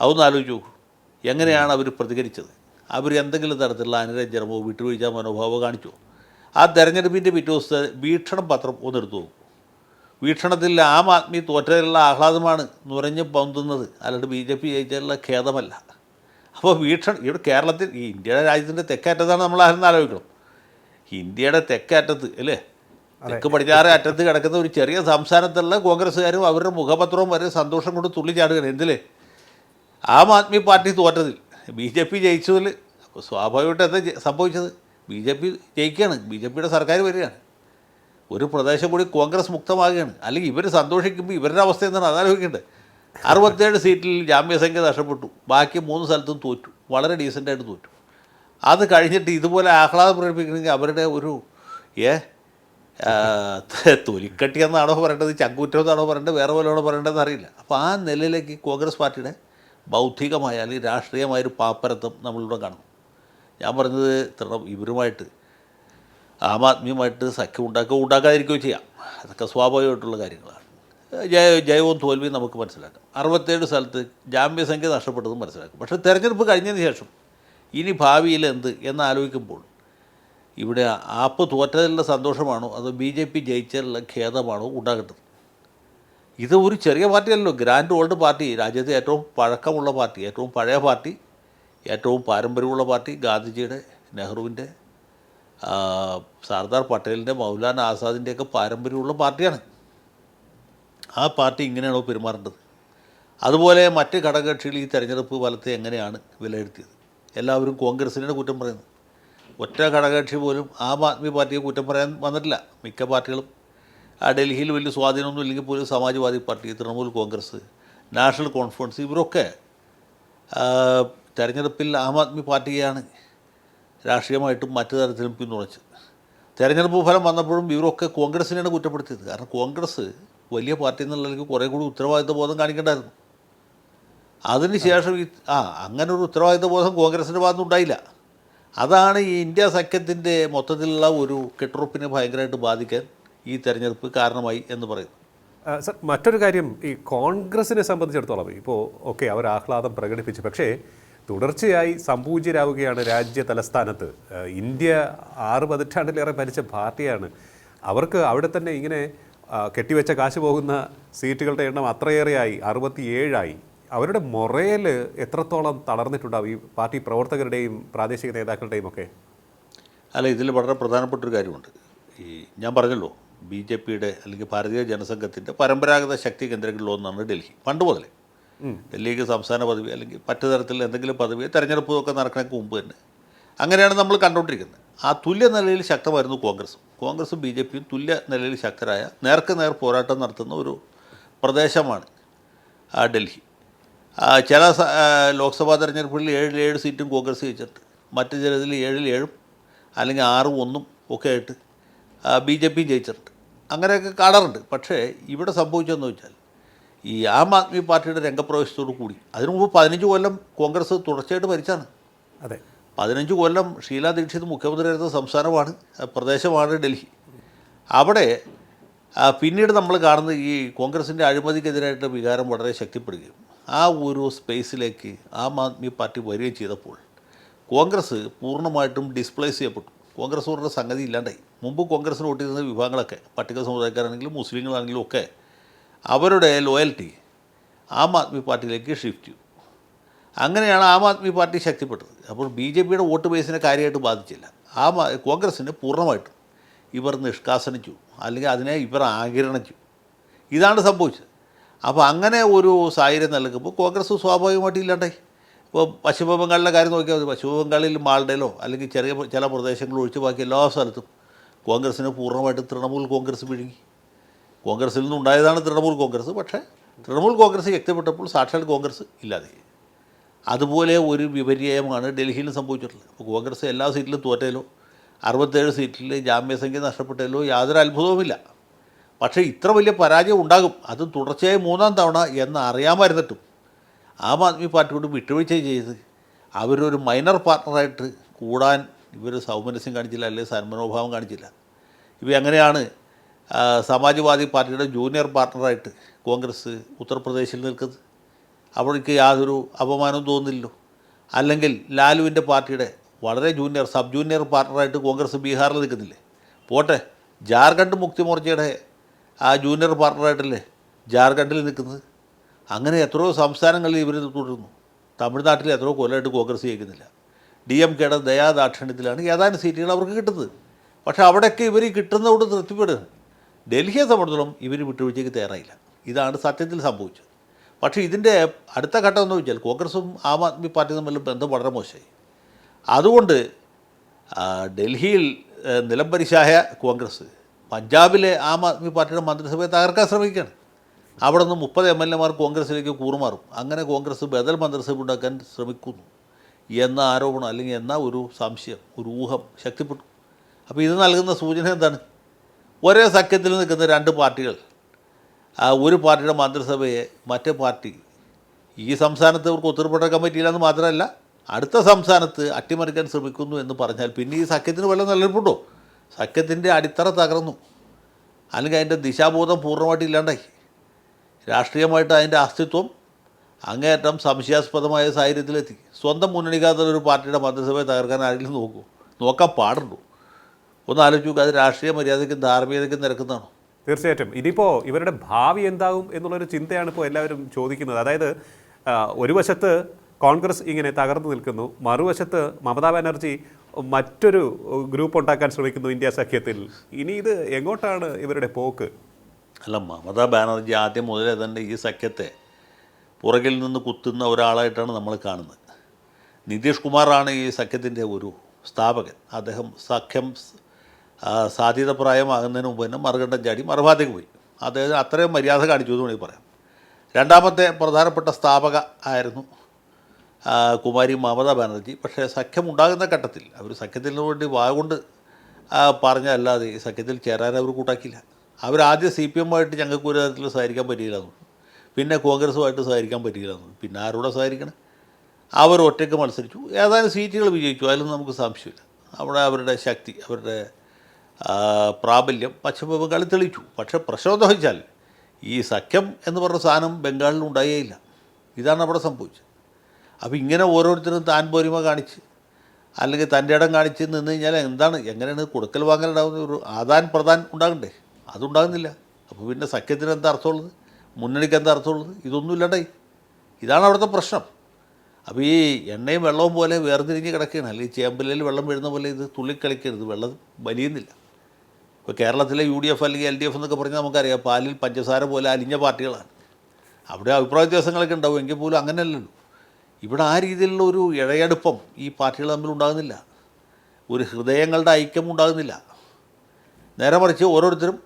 അതൊന്ന് ആലോചിച്ച് എങ്ങനെയാണ് അവർ പ്രതികരിച്ചത്? അവർ എന്തെങ്കിലും തരത്തിലുള്ള അനുരഞ്ജനമോ വിട്ടുവീഴ്ച മനോഭാവമോ കാണിച്ചോ? ആ തെരഞ്ഞെടുപ്പിന്റെ പിറ്റേ ദിവസത്തെ വീക്ഷണം പത്രം ഒന്ന് എടുത്തു നോക്കൂ. വീക്ഷണത്തിൽ ആം ആദ്മി തോറ്റതിലുള്ള ആഹ്ലാദമാണ് നുരഞ്ഞ് പൊന്തുന്നത്. അല്ലാണ്ട് ബി ജെ പി ജയിച്ചതിലുള്ള ഖേദമല്ല. അപ്പോൾ വീക്ഷണം ഇവിടെ കേരളത്തിൽ ഈ ഇന്ത്യയുടെ രാജ്യത്തിന്റെ തെക്കേറ്റത്താണ് നമ്മൾ ആരെന്ന് ആലോചിക്കണം. ഇന്ത്യയുടെ തെക്കേറ്റത്ത് അല്ലേ? തെക്ക് പടിഞ്ഞാറ് അറ്റത്ത് കിടക്കുന്ന ഒരു ചെറിയ സംസ്ഥാനത്തുള്ള കോൺഗ്രസ്സുകാരും അവരുടെ മുഖപത്രവും വരെ സന്തോഷം കൊണ്ട് തുള്ളിച്ചാടുകയാണ്. എന്തിലേ? ആം ആദ്മി പാർട്ടി തോറ്റതിൽ. ബി ജെ പി ജയിച്ചതിൽ സ്വാഭാവികമായിട്ട് എന്താ സംഭവിച്ചത്? ബി ജെ പി ജയിക്കുകയാണ്. ബി ജെ പിയുടെ സർക്കാർ വരികയാണ്. ഒരു പ്രദേശം കൂടി കോൺഗ്രസ് മുക്തമാകുകയാണ്. അല്ലെങ്കിൽ ഇവർ സന്തോഷിക്കുമ്പോൾ ഇവരുടെ അവസ്ഥ എന്താണ് അതാലോചിക്കേണ്ടത് അറുപത്തേഴ് സീറ്റിൽ ജാമ്യസംഖ്യ നഷ്ടപ്പെട്ടു. ബാക്കി മൂന്ന് സ്ഥലത്തും തോറ്റു. വളരെ ഡീസന്റായിട്ട് തോറ്റു. അത് കഴിഞ്ഞിട്ട് ഇതുപോലെ ആഹ്ലാദം പ്രകടിപ്പിക്കണമെങ്കിൽ അവരുടെ ഒരു ഏ തൊലിക്കട്ടി എന്നാണോ പറയേണ്ടത് ചങ്കൂറ്റം എന്നാണോ പറയേണ്ടത് വേറെ പോലെയാണോ പറയേണ്ടതെന്ന് അറിയില്ല. അപ്പോൾ ആ നിലയിലേക്ക് കോൺഗ്രസ് പാർട്ടിയുടെ ബൗദ്ധികമായ അല്ലെങ്കിൽ രാഷ്ട്രീയമായൊരു പാപ്പരത്വം നമ്മളിവിടെ കാണും ഞാൻ പറഞ്ഞത് തൃണ ഇവരുമായിട്ട് ആം ആദ്മിയുമായിട്ട് സഖ്യം ഉണ്ടാക്കുക ഉണ്ടാക്കാതിരിക്കുകയോ ചെയ്യാം. അതൊക്കെ സ്വാഭാവികമായിട്ടുള്ള കാര്യങ്ങളാണ്. ജയ ജയവും തോൽവിയും നമുക്ക് മനസ്സിലാക്കാം. അറുപത്തേഴ് സ്ഥലത്ത് ജാമ്യസംഖ്യ നഷ്ടപ്പെട്ടതും മനസ്സിലാക്കും. പക്ഷേ തിരഞ്ഞെടുപ്പ് കഴിഞ്ഞതിന് ശേഷം ഇനി ഭാവിയിൽ എന്ത് എന്ന് ആലോചിക്കുമ്പോൾ ഇവിടെ ആപ്പ് തോറ്റതിലുള്ള സന്തോഷമാണോ അതോ ബി ജെ പി ജയിച്ചതിലുള്ള ഖേദമാണോ ഉണ്ടാകേണ്ടത്? ഇത് ഒരു ചെറിയ പാർട്ടിയല്ലോ ഗ്രാൻഡ് ഓൾഡ് പാർട്ടി രാജ്യത്തെ ഏറ്റവും പഴക്കമുള്ള പാർട്ടി ഏറ്റവും പഴയ പാർട്ടി ഏറ്റവും പാരമ്പര്യമുള്ള പാർട്ടി ഗാന്ധിജിയുടെ നെഹ്റുവിന്റെ സർദാർ പട്ടേലിന്റെ മൗലാന ആസാദിന്റെയൊക്കെ പാരമ്പര്യമുള്ള പാർട്ടിയാണ്. ആ പാർട്ടി ഇങ്ങനെയാണോ പെരുമാറേണ്ടത്? അതുപോലെ മറ്റ് ഘടകകക്ഷികൾ ഈ തെരഞ്ഞെടുപ്പ് ഫലത്തെ എങ്ങനെയാണ് വിലയിരുത്തിയത്? എല്ലാവരും കോൺഗ്രസിനാണ് കുറ്റം പറയുന്നത്. ഒറ്റ ഘടകകക്ഷി പോലും ആം ആദ്മി പാർട്ടിയെ കുറ്റം പറയാൻ വന്നിട്ടില്ല മിക്ക പാർട്ടികളും. ഡൽഹിയിൽ വലിയ സ്വാധീനമൊന്നും ഇല്ലെങ്കിൽ പോലും Samajwadi party Trinamool Congress national conference ഇവരൊക്കെ തെരഞ്ഞെടുപ്പിൽ ആം ആദ്മി പാർട്ടിയെയാണ് രാഷ്ട്രീയമായിട്ടും മറ്റു തരത്തിലും പിന്തുണച്ചത്. തെരഞ്ഞെടുപ്പ് ഫലം വന്നപ്പോഴും ഇവരൊക്കെ കോൺഗ്രസിനെയാണ് കുറ്റപ്പെടുത്തിയത്. കാരണം കോൺഗ്രസ് വലിയ പാർട്ടി എന്നുള്ളതിലേക്ക് കുറേ കൂടി ഉത്തരവാദിത്വ ബോധം കാണിക്കേണ്ടായിരുന്നു അതിനുശേഷം ഈ ആ അങ്ങനെ ഒരു ഉത്തരവാദിത്വ ബോധം കോൺഗ്രസിന്റെ ഭാഗത്തുനിന്ന് ഉണ്ടായില്ല അതാണ് ഈ ഇന്ത്യ സഖ്യത്തിന്റെ മൊത്തത്തിലുള്ള ഒരു കെട്ടുറപ്പിനെ ഭയങ്കരമായിട്ട് ബാധിക്കാൻ ഈ തെരഞ്ഞെടുപ്പ് കാരണമായി എന്ന് പറയുന്നു. സർ മറ്റൊരു കാര്യം ഈ കോൺഗ്രസിനെ സംബന്ധിച്ചിടത്തോളം ഇപ്പോൾ ഓക്കെ അവർ ആഹ്ലാദം പ്രകടിപ്പിച്ചു. പക്ഷേ തുടർച്ചയായി സംപൂജ്യരാവുകയാണ് രാജ്യ തലസ്ഥാനത്ത്. ഇന്ത്യ ആറ് പതിറ്റാണ്ടിലേറെ ഭരിച്ച പാർട്ടിയാണ്. അവർക്ക് അവിടെ തന്നെ ഇങ്ങനെ കെട്ടിവെച്ച കാശ് പോകുന്ന സീറ്റുകളുടെ എണ്ണം അത്രയേറെയായി അറുപത്തിയേഴായി. അവരുടെ മൊറയിൽ എത്രത്തോളം തളർന്നിട്ടുണ്ടാവും ഈ പാർട്ടി പ്രവർത്തകരുടെയും പ്രാദേശിക നേതാക്കളുടെയും ഒക്കെ? അല്ല ഇതിൽ വളരെ പ്രധാനപ്പെട്ട ഒരു കാര്യമുണ്ട്. ഈ ഞാൻ പറഞ്ഞല്ലോ ബി ജെ പിയുടെ അല്ലെങ്കിൽ ഭാരതീയ ജനസംഘത്തിന്റെ പരമ്പരാഗത ശക്തി കേന്ദ്രങ്ങളിലൊന്നാണ് ഡൽഹി. പണ്ട് മുതലേ. ഡൽഹിക്ക് സംസ്ഥാന പദവി അല്ലെങ്കിൽ മറ്റു തരത്തിൽ എന്തെങ്കിലും പദവി തെരഞ്ഞെടുപ്പ് ഒക്കെ നടക്കണಕ್ಕೆ മുമ്പ് തന്നെ. അങ്ങനെയാണ് നമ്മൾ കണ്ടുകൊണ്ടിരിക്കുന്നത്. ആ തുല്യ നിലയിൽ ശക്തമായിരുന്നു കോൺഗ്രസ്. കോൺഗ്രസും ബി ജെ പിയും തുല്യ നിലയിൽ ശക്തരായ നേർക്ക് നേർ പോരാട്ടം നടത്തുന്ന ഒരു പ്രദേശമാണ് ആ ഡൽഹി. ചില ലോക്സഭാ തെരഞ്ഞെടുപ്പുകളിൽ ഏഴിൽ ഏഴ് സീറ്റും കോൺഗ്രസ് ജയിച്ചിട്ടുണ്ട്. മറ്റു ചിലതിൽ ഏഴിൽ ഏഴും അല്ലെങ്കിൽ ആറും ഒന്നും ഒക്കെ ആയിട്ട് ബി ജെ പിയും ജയിച്ചിട്ടുണ്ട്. അങ്ങനെയൊക്കെ കാണാറുണ്ട്. പക്ഷേ ഇവിടെ സംഭവിച്ചതെന്ന് വെച്ചാൽ ഈ ആം ആദ്മി പാർട്ടിയുടെ രംഗപ്രവേശത്തോടു കൂടി. അതിനു മുമ്പ് പതിനഞ്ച് കൊല്ലം കോൺഗ്രസ് തുടർച്ചയായിട്ട് ഭരിച്ചാണ്. അതെ. പതിനഞ്ച് കൊല്ലം ഷീല ദീക്ഷിത് മുഖ്യമന്ത്രിയായിരുന്ന സംസ്ഥാനമാണ് പ്രദേശമാണ് ഡൽഹി. അവിടെ പിന്നീട് നമ്മൾ കാണുന്ന ഈ കോൺഗ്രസിന്റെ അഴിമതിക്കെതിരായിട്ടുള്ള വികാരം വളരെ ശക്തിപ്പെടുകയും ആ ഒരു സ്പേസിലേക്ക് ആം ആദ്മി പാർട്ടി വരികയും ചെയ്തപ്പോൾ കോൺഗ്രസ് പൂർണമായിട്ടും ഡിസ്പ്ലേസ് ചെയ്യപ്പെട്ടു. കോൺഗ്രസ് പറഞ്ഞ സംഗതി ഇല്ലാണ്ടായി. മുമ്പ് കോൺഗ്രസിന് വോട്ട് ചെയ്യുന്ന വിഭാഗങ്ങളൊക്കെ പട്ടിക സമുദായക്കാരാണെങ്കിലും മുസ്ലിങ്ങളാണെങ്കിലും ഒക്കെ അവരുടെ ലോയൽറ്റി ആം ആദ്മി പാർട്ടിയിലേക്ക് ഷിഫ്റ്റ് ചെയ്തു. അങ്ങനെയാണ് ആം ആദ്മി പാർട്ടി ശക്തിപ്പെട്ടത്. അപ്പോൾ ബി ജെ പിയുടെ വോട്ട് ബേസിനെ കാര്യമായിട്ട് ബാധിച്ചില്ല. ആ കോൺഗ്രസ്സിന് പൂർണമായിട്ടും ഇവർ നിഷ്കാസനിച്ചു. അല്ലെങ്കിൽ അതിനെ ഇവർ ആകിരണിച്ചു ഇതാണ് സംഭവിച്ചത്. അപ്പോൾ അങ്ങനെ ഒരു സാഹചര്യം നൽകുമ്പോൾ കോൺഗ്രസ് സ്വാഭാവികമായിട്ട് ഇല്ലാണ്ടായി. ഇപ്പോൾ പശ്ചിമ ബംഗാളിലെ കാര്യം നോക്കിയാൽ മതി. പശ്ചിമ ബംഗാളിൽ മാൾഡയിലോ അല്ലെങ്കിൽ ചെറിയ ചില പ്രദേശങ്ങൾ ഒഴിച്ച് ബാക്കി എല്ലാ സ്ഥലത്തും കോൺഗ്രസ്സിന് പൂർണമായിട്ടും തൃണമൂൽ കോൺഗ്രസ് വിഴുങ്ങി. കോൺഗ്രസ്സിൽ നിന്നുണ്ടായതാണ് തൃണമൂൽ കോൺഗ്രസ്. പക്ഷേ തൃണമൂൽ കോൺഗ്രസ് ശക്തിപ്പെട്ടപ്പോൾ സാക്ഷാൽ കോൺഗ്രസ് ഇല്ലാതെ അതുപോലെ ഒരു വിപര്യമാണ് ഡൽഹിയിൽ സംഭവിച്ചിട്ടുള്ളത്. അപ്പോൾ കോൺഗ്രസ് എല്ലാ സീറ്റിലും തോറ്റേലോ? അറുപത്തേഴ് സീറ്റിൽ ജാമ്യസംഖ്യ നഷ്ടപ്പെട്ടാലോ? യാതൊരു അത്ഭുതവുമില്ല. പക്ഷേ ഇത്ര വലിയ പരാജയം ഉണ്ടാകും. അത് തുടർച്ചയായി മൂന്നാം തവണ എന്ന് അറിയാമായിരുന്നിട്ടും ആം ആദ്മി പാർട്ടിയോട് വിട്ടുവീഴ്ച ചെയ്ത് അവരൊരു മൈനർ പാർട്ണറായിട്ട് കൂടാൻ ഇവർ സൗമനസ്യം കാണിച്ചില്ല അല്ലെങ്കിൽ സന്മനോഭാവം കാണിച്ചില്ല. ഇവ എങ്ങനെയാണ് സമാജ്വാദി പാർട്ടിയുടെ ജൂനിയർ പാർട്ണറായിട്ട് കോൺഗ്രസ് ഉത്തർപ്രദേശിൽ നിൽക്കുന്നത്. അവർക്ക് യാതൊരു അപമാനവും തോന്നില്ലല്ലോ അല്ലെങ്കിൽ ലാലുവിന്റെ പാർട്ടിയുടെ വളരെ ജൂനിയർ സബ് ജൂനിയർ പാർട്ണറായിട്ട് കോൺഗ്രസ് ബീഹാറിൽ നിൽക്കുന്നില്ലേ? പോട്ടെ ജാർഖണ്ഡ് മുക്തി മോർച്ചയുടെ ആ ജൂനിയർ പാർട്ണറായിട്ടല്ലേ ജാർഖണ്ഡിൽ നിൽക്കുന്നത്? അങ്ങനെ എത്രയോ സംസ്ഥാനങ്ങളിൽ ഇവർ തുടരുന്നു. തമിഴ്നാട്ടിൽ എത്രയോ കൊല്ലമായിട്ട് കോൺഗ്രസ് ജയിക്കുന്നില്ല. ഡി എം കെയുടെ ദയാദാക്ഷിണ്യത്തിലാണ് ഏതാനും സീറ്റുകൾ അവർക്ക് കിട്ടുന്നത്. പക്ഷേ അവിടെയൊക്കെ ഇവർ കിട്ടുന്നതോട് തൃപ്തിപ്പെടുകയാണ്. ഡൽഹിയെ സംബന്ധിച്ചോളം ഇവർ വിട്ടുവീഴ്ചയ്ക്ക് തയ്യാറായില്ല. ഇതാണ് സത്യത്തിൽ സംഭവിച്ചത്. പക്ഷേ ഇതിന്റെ അടുത്ത ഘട്ടം എന്ന് വെച്ചാൽ കോൺഗ്രസും ആം ആദ്മി പാർട്ടിയും തമ്മിൽ ബന്ധം വളരെ മോശമായി. അതുകൊണ്ട് ഡൽഹിയിൽ നിലംപരിശായ കോൺഗ്രസ് പഞ്ചാബിലെ ആം ആദ്മി പാർട്ടിയുടെ മന്ത്രിസഭയെ തകർക്കാൻ ശ്രമിക്കുകയാണ്. അവിടെ നിന്ന് മുപ്പത് എം എൽ എമാർ കോൺഗ്രസിലേക്ക് കൂറുമാറും. അങ്ങനെ കോൺഗ്രസ് ബദൽ മന്ത്രിസഭ ഉണ്ടാക്കാൻ ശ്രമിക്കുന്നു എന്ന ആരോപണം അല്ലെങ്കിൽ എന്ന ഒരു സംശയം ഒരു ഊഹം ശക്തിപ്പെട്ടു. അപ്പോൾ ഇത് നൽകുന്ന സൂചന എന്താണ്? ഒരേ സഖ്യത്തിൽ നിൽക്കുന്ന രണ്ട് പാർട്ടികൾ. ഒരു പാർട്ടിയുടെ മന്ത്രിസഭയെ മറ്റേ പാർട്ടി ഈ സംസ്ഥാനത്ത് ഇവർക്ക് ഒത്തുതീർപ്പാക്കാൻ പറ്റിയില്ല എന്ന് മാത്രമല്ല അടുത്ത സംസ്ഥാനത്ത് അട്ടിമറിക്കാൻ ശ്രമിക്കുന്നു എന്ന് പറഞ്ഞാൽ പിന്നെ ഈ സഖ്യത്തിന് വല്ല നിലനിൽപ്പുണ്ടോ? സഖ്യത്തിന്റെ അടിത്തറ തകർന്നു. അല്ലെങ്കിൽ അതിന്റെ ദിശാബോധം പൂർണമായിട്ട് ഇല്ലാണ്ടായി. രാഷ്ട്രീയമായിട്ട് അതിന്റെ അസ്തിത്വം അങ്ങേയറ്റം സംശയാസ്പദമായ സാഹചര്യത്തിലെത്തി. സ്വന്തം മുന്നണിക്കാത്ത ഒരു പാർട്ടിയുടെ മന്ത്രിസഭയെ തകർക്കാൻ ആരെങ്കിലും നോക്കൂ. നോക്കാൻ പാടുണ്ടോ? ഒന്ന് ആലോചിച്ച് നോക്കുക അത് രാഷ്ട്രീയ മര്യാദയ്ക്കും ധാർമ്മികതയ്ക്കും നിരക്കുന്നതാണോ? തീർച്ചയായിട്ടും. ഇതിപ്പോൾ ഇവരുടെ ഭാവി എന്താകും എന്നുള്ളൊരു ചിന്തയാണ് ഇപ്പോൾ എല്ലാവരും ചോദിക്കുന്നത്. അതായത് ഒരു വശത്ത് കോൺഗ്രസ് ഇങ്ങനെ തകർന്നു നിൽക്കുന്നു മറുവശത്ത് മമതാ ബാനർജി മറ്റൊരു ഗ്രൂപ്പ് ഉണ്ടാക്കാൻ ശ്രമിക്കുന്നു ഇന്ത്യ സഖ്യത്തിൽ. ഇനി ഇത് എങ്ങോട്ടാണ് ഇവരുടെ പോക്ക്? അല്ല മമതാ ബാനർജി ആദ്യം മുതലേ തന്നെ ഈ സഖ്യത്തെ പുറകിൽ നിന്ന് കുത്തുന്ന ഒരാളായിട്ടാണ് നമ്മൾ കാണുന്നത്. നിതീഷ് കുമാറാണ് ഈ സഖ്യത്തിന്റെ ഒരു സ്ഥാപകൻ. അദ്ദേഹം സഖ്യം ആ, സാധ്യതപ്രായമാകുന്നതിന് മുമ്പ് തന്നെ മറുകണ്ഠം ചാടി മറുഭാഗത്തേക്ക് പോയി. അദ്ദേഹം അത്രയും മര്യാദ കാണിച്ചു എന്ന് വേണമെങ്കിൽ പറയാം. രണ്ടാമത്തെ പ്രധാനപ്പെട്ട സ്ഥാപക ആയിരുന്നു കുമാരി മമതാ ബാനർജി. പക്ഷേ സഖ്യം ഉണ്ടാകുന്ന ഘട്ടത്തിൽ അവർ സഖ്യത്തിന് വേണ്ടി വാഗുകൊണ്ട് പറഞ്ഞല്ലാതെ ഈ സഖ്യത്തിൽ ചേരാൻ അവർ കൂട്ടാക്കിയില്ല. അവരാദ്യം സി പി എമ്മുമായിട്ട് ഞങ്ങൾക്ക് ഒരു തരത്തിൽ സഹകരിക്കാൻ പറ്റിയില്ല എന്ന്. പിന്നെ കോൺഗ്രസുമായിട്ട് സഹകരിക്കാൻ പറ്റിയില്ല എന്ന്. പിന്നെ ആരോടെ സഹകരിക്കണം? അവർ ഒറ്റയ്ക്ക് മത്സരിച്ചു. ഏതാനും സീറ്റുകൾ വിജയിച്ചു. അതിലൊന്നും നമുക്ക് സംശയമില്ല. അവിടെ അവരുടെ ശക്തി അവരുടെ പ്രാബല്യം പശ്ചിമ ബംഗാളിൽ തെളിയിച്ചു. പക്ഷെ പ്രശ്നം വെച്ചാൽ ഈ സഖ്യം എന്ന് പറഞ്ഞ സാധനം ബംഗാളിൽ ഉണ്ടായേയില്ല. ഇതാണ് അവിടെ സംഭവിച്ചത്. അപ്പോൾ ഇങ്ങനെ ഓരോരുത്തരും താൻ പോരിമ കാണിച്ച് അല്ലെങ്കിൽ തന്റെ ഇടം കാണിച്ച് നിന്ന് കഴിഞ്ഞാൽ എന്താണ് എങ്ങനെയാണ് കൊടുക്കൽ വാങ്ങലുണ്ടാകുന്ന ഒരു ആദാൻ പ്രധാൻ ഉണ്ടാകണ്ടേ? അതുണ്ടാകുന്നില്ല. അപ്പോൾ പിന്നെ സഖ്യത്തിന് എന്താ അർത്ഥമുള്ളത്? മുന്നണിക്ക് എന്താ അർത്ഥമുള്ളത്? ഇതൊന്നും ഇതാണ് അവിടുത്തെ പ്രശ്നം. അപ്പോൾ ഈ എണ്ണയും വെള്ളവും പോലെ വേർതിരിഞ്ഞ് കിടക്കുകയാണ്. അല്ലെങ്കിൽ ചേമ്പലിൽ വെള്ളം വീഴുന്ന പോലെ ഇത് തുള്ളിക്കളിക്കരുത്. വെള്ളം വലിയുന്നില്ല. ഇപ്പോൾ കേരളത്തിലെ യു ഡി എഫ് അല്ലെങ്കിൽ എൽ ഡി എഫ് എന്നൊക്കെ പറഞ്ഞാൽ നമുക്കറിയാം പാലിൽ പഞ്ചസാര പോലെ അലിഞ്ഞ പാർട്ടികളാണ്. അവിടെ അഭിപ്രായ വ്യത്യാസങ്ങളൊക്കെ ഉണ്ടാവും. എങ്കിൽ പോലും അങ്ങനെയല്ലല്ലോ. ഇവിടെ ആ രീതിയിലുള്ള ഒരു ഇഴയടുപ്പം ഈ പാർട്ടികൾ തമ്മിൽ ഉണ്ടാകുന്നില്ല. ഒരു ഹൃദയങ്ങളുടെ ഐക്യം ഉണ്ടാകുന്നില്ല. നേരെ മറിച്ച് ഓരോരുത്തരും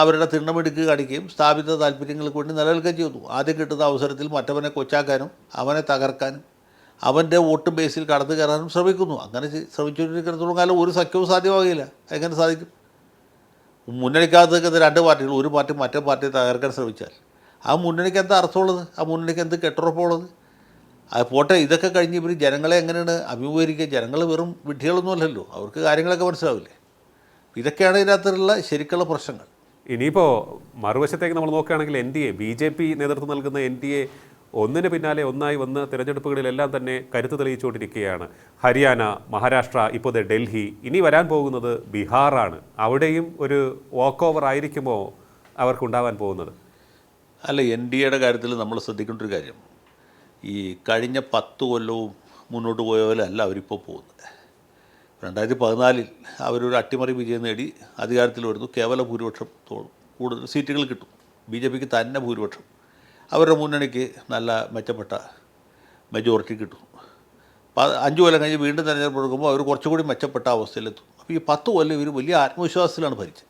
അവരുടെ തിണ്ണമെടുക്കുക കാണിക്കുകയും സ്ഥാപിത താല്പര്യങ്ങൾക്ക് വേണ്ടി നിലനിൽക്കുകയും ചെയ്തു ആദ്യം കിട്ടുന്ന അവസരത്തിൽ മറ്റവനെ കൊച്ചാക്കാനും അവനെ തകർക്കാനും അവന്റെ വോട്ട് ബേസിൽ കടന്നു കയറാനും ശ്രമിക്കുന്നു. അങ്ങനെ ശ്രമിച്ചുകൊണ്ടിരിക്കുന്നതോളം കാലം ഒരു സഖ്യവും സാധ്യമാകില്ല എങ്ങനെ സാധിക്കും? മുന്നണിക്കകത്ത് രണ്ട് പാർട്ടികൾ ഒരു പാർട്ടി മറ്റേ പാർട്ടി തകർക്കാൻ ശ്രമിച്ചാൽ. ആ മുന്നണിക്ക് എന്താ അർത്ഥമുള്ളത്? ആ മുന്നണിക്ക് എന്ത് കെട്ടുറപ്പുള്ളത്? അത് പോട്ടെ ഇതൊക്കെ കഴിഞ്ഞ് ഇവർ ജനങ്ങളെ എങ്ങനെയാണ് അഭിമുഖീകരിക്കുക? ജനങ്ങൾ വെറും വിഡ്ഢികളൊന്നും അല്ലല്ലോ അവർക്ക് കാര്യങ്ങളൊക്കെ മനസ്സിലാവില്ലേ? ഇതൊക്കെയാണ് ഇതിനകത്തുള്ള ശരിക്കുള്ള പ്രശ്നങ്ങൾ. ഇനിയിപ്പോൾ മറുവശത്തേക്ക് നമ്മൾ നോക്കുകയാണെങ്കിൽ N D A B J P നേതൃത്വം നൽകുന്ന എൻ ഡി എ ഒന്നിന് പിന്നാലെ ഒന്നായി വന്ന് തിരഞ്ഞെടുപ്പുകളിലെല്ലാം തന്നെ കരുത്ത് തെളിയിച്ചുകൊണ്ടിരിക്കുകയാണ്. ഹരിയാന മഹാരാഷ്ട്ര ഇപ്പോൾ ഡൽഹി ഇനി വരാൻ പോകുന്നത് ബീഹാറാണ്. അവിടെയും ഒരു വാക്ക് ഓവർ ആയിരിക്കുമോ അവർക്കുണ്ടാവാൻ പോകുന്നത്? അല്ല എൻ ഡി എയുടെ കാര്യത്തിൽ നമ്മൾ ശ്രദ്ധിക്കേണ്ട ഒരു കാര്യം. ഈ കഴിഞ്ഞ പത്ത് കൊല്ലവും മുന്നോട്ട് പോയ പോലെ അല്ല അവരിപ്പോൾ പോകുന്നത്. രണ്ടായിരത്തി പതിനാലിൽ അവരൊരു അട്ടിമറി വിജയം നേടി അധികാരത്തിൽ വരുന്നു. കേവല ഭൂരിപക്ഷം കൂടുതൽ സീറ്റുകൾ കിട്ടും. ബി ജെ പിക്ക് തന്നെ ഭൂരിപക്ഷം. അവരുടെ മുന്നണിക്ക് നല്ല മെച്ചപ്പെട്ട മെജോറിറ്റി കിട്ടും. അഞ്ച് കൊല്ലം കഴിഞ്ഞ് വീണ്ടും തിരഞ്ഞെടുപ്പ് എടുക്കുമ്പോൾ അവർ കുറച്ചുകൂടി മെച്ചപ്പെട്ട അവസ്ഥയിലെത്തും. അപ്പോൾ ഈ പത്ത് കൊല്ലം ഇവർ വലിയ ആത്മവിശ്വാസത്തിലാണ് ഭരിച്ചത്.